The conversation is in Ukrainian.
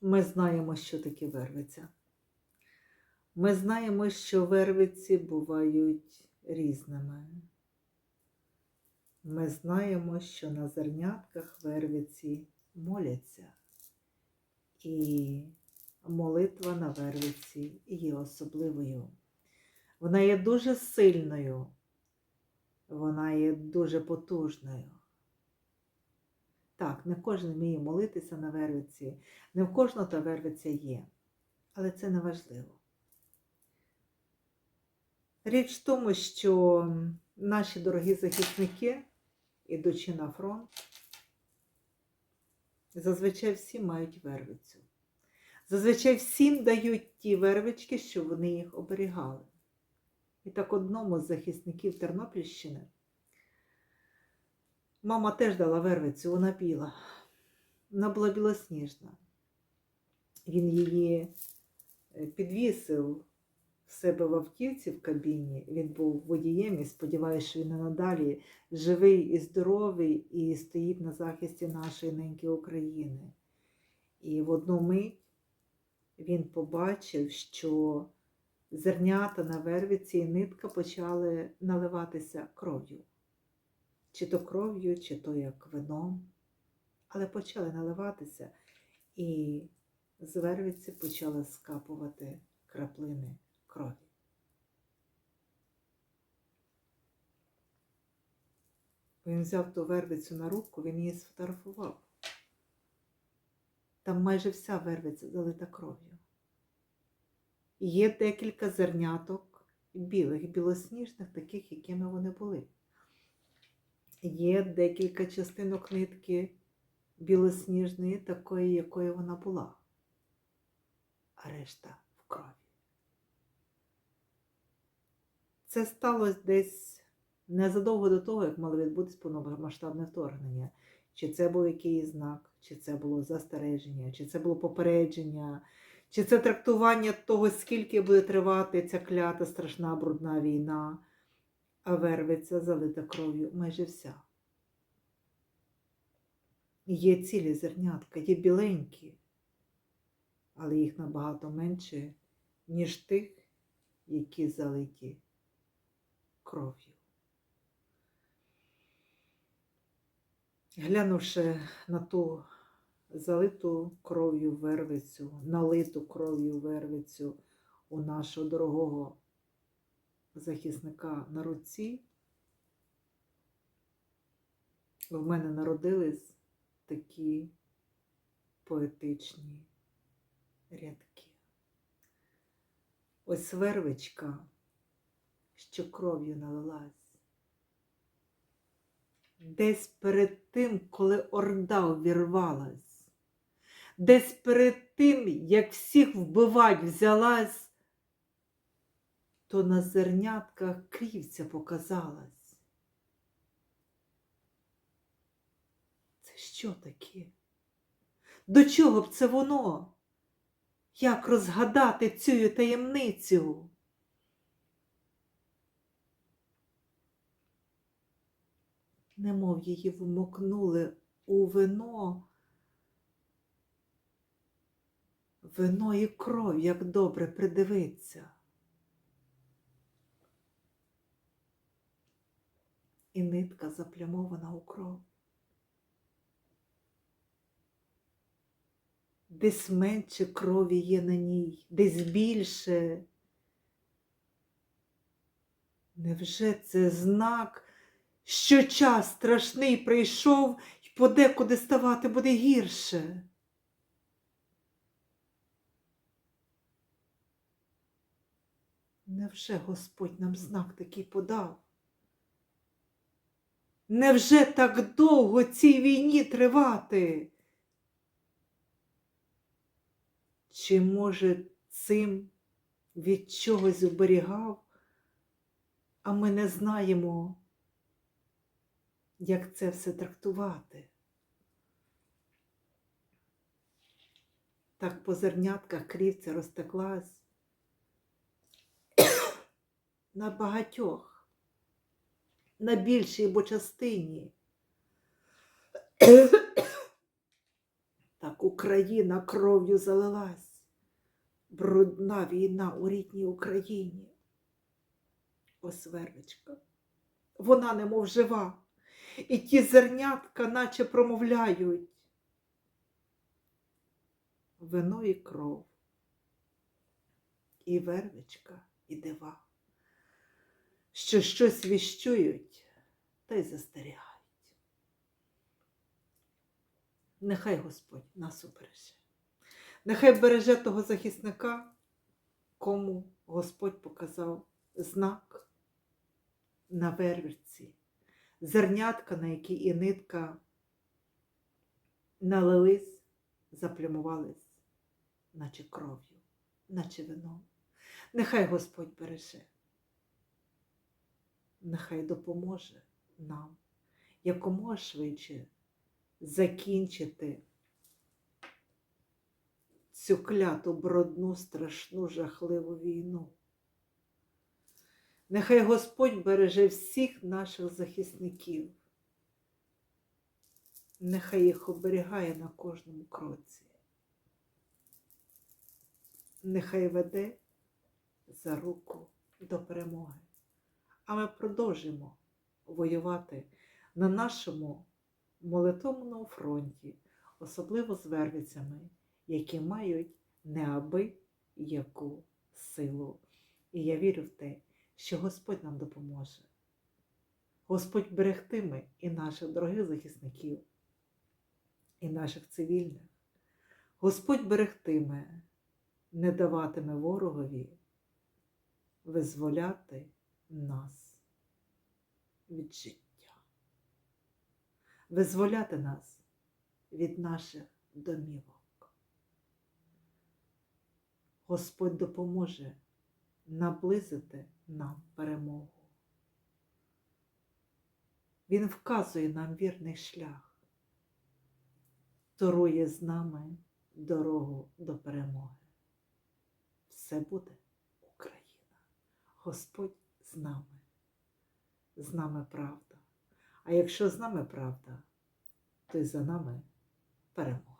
Ми знаємо, що таке вервиця. Ми знаємо, що вервиці бувають різними. Ми знаємо, що на зернятках вервиці моляться. І молитва на вервиці є особливою. Вона є дуже сильною, вона є дуже потужною. Так, не кожен вміє молитися на вервиці, не в кожного та вервиця є, але це не важливо. Річ в тому, що наші дорогі захисники, ідучи на фронт, зазвичай всі мають вервицю. Зазвичай всім дають ті вервички, щоб вони їх оберігали. І так одному з захисників Тернопільщини мама теж дала вервицю, вона біла. Вона була білосніжна. Він її е, підвісив в себе в автівці в кабіні. Він був водієм і сподіваюся, що він і надалі живий і здоровий і стоїть на захисті нашої неньки України. І в одну мить він побачив, що зернята на вервиці і нитка почали наливатися кров'ю. Чи то кров'ю, чи то як вином. Але почали наливатися, і з вервиці почали скапувати краплини крові. Він взяв ту вервицю на руку, він її сфотографував. Там майже вся вервиця залита кров'ю. Є декілька зерняток білих, білосніжних, таких, якими вони були. Є декілька частинок нитки білосніжної, такої, якою вона була, а решта в крові. Це сталося десь незадовго до того, як мало відбутися повномасштабне вторгнення. Чи це був якийсь знак, чи це було застереження, чи це було попередження, чи це трактування того, скільки буде тривати ця клята страшна брудна війна, а вервиця залита кров'ю майже вся. Є цілі зернятка, є біленькі, але їх набагато менше, ніж тих, які залиті кров'ю. Глянувши на ту залиту кров'ю вервицю, налиту кров'ю вервицю у нашого дорогого захисника на руці, в мене народились такі поетичні рядки. Ось вервичка, що кров'ю налилась. Десь перед тим, коли орда увірвалась, десь перед тим, як всіх вбивать взялась, то на зернятках крівця показалась. Це що таке? До чого б це воно? Як розгадати цю таємницю? Немов її вмокнули у вино. Вино і кров, як добре придивиться. І нитка заплямована у кров. Десь менше крові є на ній, десь більше. Невже це знак, що час страшний прийшов і подекуди ставати буде гірше? Невже Господь нам знак такий подав? Невже так довго цій війні тривати? Чи, може, цим від чогось оберігав, а ми не знаємо, як це все трактувати? Так по зернятках крівця розтеклась на багатьох, на більшій бо частині. Так Україна кров'ю залилась. Брудна війна у рідній Україні. Ось вервичка. Вона немов жива, і ті зернятка наче промовляють. Вино і кров, і вервичка, і дива, що щось віщують та й застерігають. Нехай Господь нас убереже. Нехай береже того захисника, кому Господь показав знак на вервиці, зернятка, на які і нитка налились, заплямувались, наче кров'ю, наче вином. Нехай Господь береже, нехай допоможе нам якомога швидше закінчити цю кляту, брудну, страшну, жахливу війну. Нехай Господь береже всіх наших захисників, нехай їх оберігає на кожному кроці, нехай веде за руку до перемоги. А ми продовжимо воювати на нашому молитовному фронті, особливо з вервицями, які мають неабияку силу. І я вірю в те, що Господь нам допоможе. Господь берегтиме і наших дорогих захисників, і наших цивільних. Господь берегтиме, не даватиме ворогові визволяти нас від життя, визволяти нас від наших домівок. Господь допоможе наблизити нам перемогу. Він вказує нам вірний шлях, торує з нами дорогу до перемоги. Все буде Україна. Господь з нами. З нами правда. А якщо з нами правда, то й за нами перемога.